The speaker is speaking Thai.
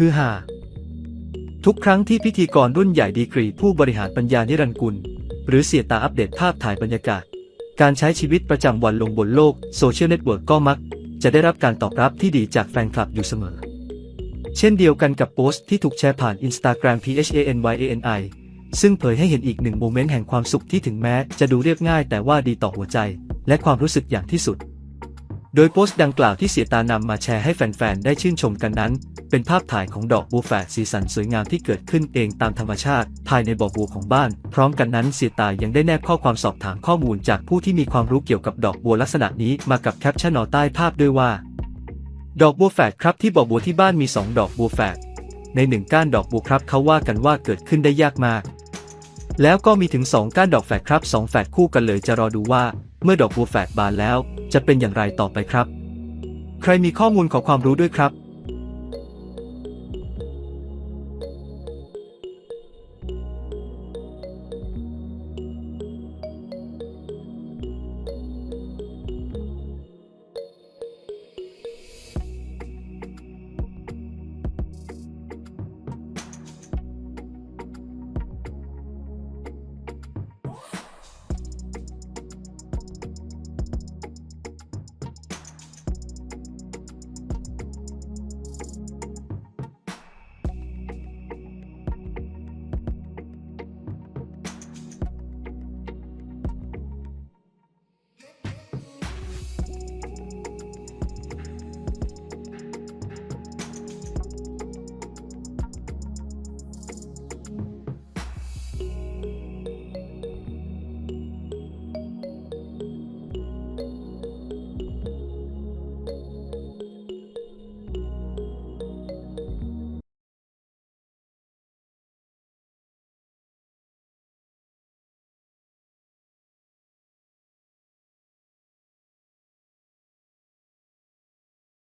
ฮือฮาทุกครั้งที่พิธีกรรุ่นใหญ่ดีกรีผู้บริหารปัญญานิรันกุล หรือเสียตาอัปเดตภาพถ่ายบรรยากาศ การใช้ชีวิตประจำวันลงบนโลกโซเชียลเน็ตเวิร์กก็มัก จะได้รับการตอบรับที่ดีจากแฟนคลับอยู่เสมอ เช่นเดียวกันกับโพสต์ที่ถูกแชร์ผ่าน Instagram PHANYANI ซึ่งเผยให้เห็นอีกหนึ่งโมเมนต์แห่งความสุขที่ถึงแม้ จะดูเรียบง่ายแต่ว่าดีต่อหัวใจ และความรู้สึกอย่างที่สุด โดยโพสต์ดังกล่าวที่เสียตานำมาแชร์ให้แฟนๆ ได้ชื่นชมกันนั้น เป็นภาพถ่ายของดอกบัวแฝดสีสันสวยงามที่เกิดขึ้นเองตามธรรมชาติ ภายในบ่อบัวของบ้าน พร้อมกันนั้นเสียตายังได้แนบข้อความสอบถามข้อมูลจากผู้ที่มีความรู้เกี่ยวกับดอกบัวลักษณะนี้มากับแคปชั่นอใต้ภาพด้วยว่า ดอกบัวแฝดครับที่บ่อบัวที่บ้านมีสองดอกบัวแฝดในหนึ่งก้านดอกบัวครับเขาว่ากันว่าเกิดขึ้นได้ยากมาก แล้วก็มีถึงสองก้านดอกแฝดครับสองแฝดคู่กันเลยจะรอดูว่า เมื่อดอกบัวแฝดบานแล้ว จะเป็นอย่างไรต่อไปครับ ใครมีข้อมูลขอความรู้ด้วยครับ